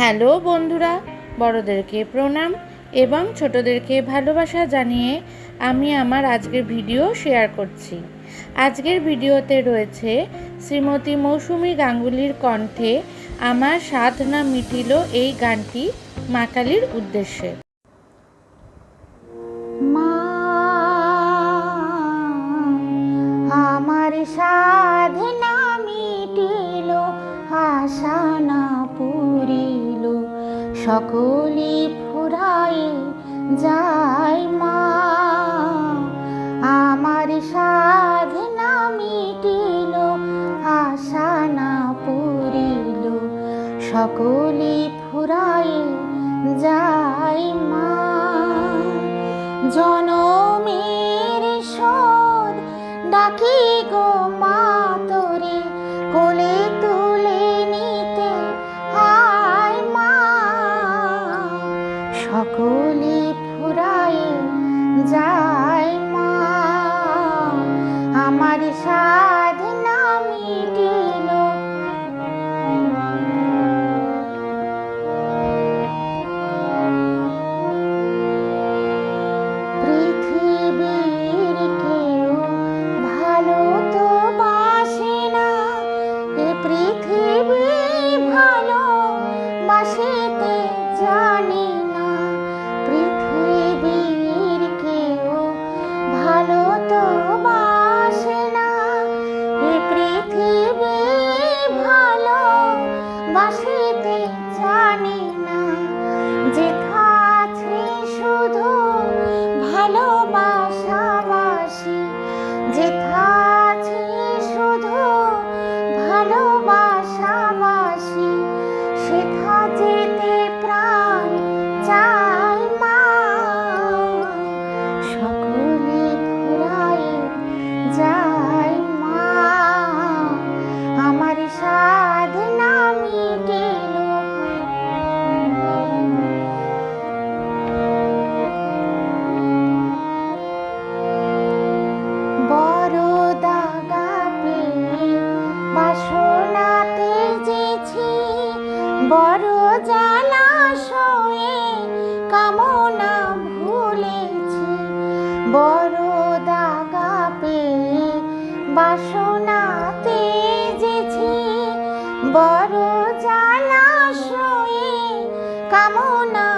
Hello বন্ধুরা, বড়দেরকে প্রণাম এবং ছোটদেরকে ভালোবাসা জানিয়ে আমি আমার আজকের ভিডিও শেয়ার করছি। আজকের ভিডিওতে রয়েছে শ্রীমতী মৌসুমী গাঙ্গুলির কণ্ঠে আমার সাধনা মিটিল এই গানটি মা কালীর উদ্দেশ্যে। মা, আমার সাধনা মিটিল আশা সকলে ফুরাই যায় মা। আমার সাধনা মিটিল, আশা না পুরিল সকলে ফুরাই যায় মা। জনমের শোধ ডাকি গো মা। সকলে ফুরায় যায় মা। আমার সাধনা বাসিতে জানি না যেথা বড় জলাশয়ে কামনা ভুলেছি। বড় দাগা পেয়ে বাসনা তেজেছি বড় জলাশয়ে কামনা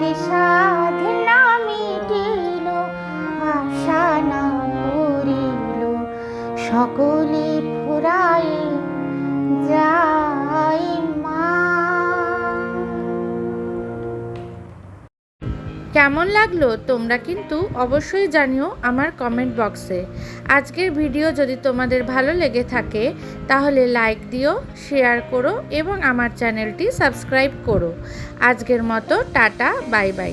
আমার সাধনা মিটিল আশা না করিল সকলে ফুরাই যায় কেমন লাগল তোমরা কিন্তু অবশ্যই জানিও আমার কমেন্ট বক্সে আজকের ভিডিও যদি তোমাদের ভালো লেগে থাকে, তাহলে লাইক দিও শেয়ার করো এবং আমার চ্যানেলটি সাবস্ক্রাইব করো। আজকের মতো, টাটা বাই বাই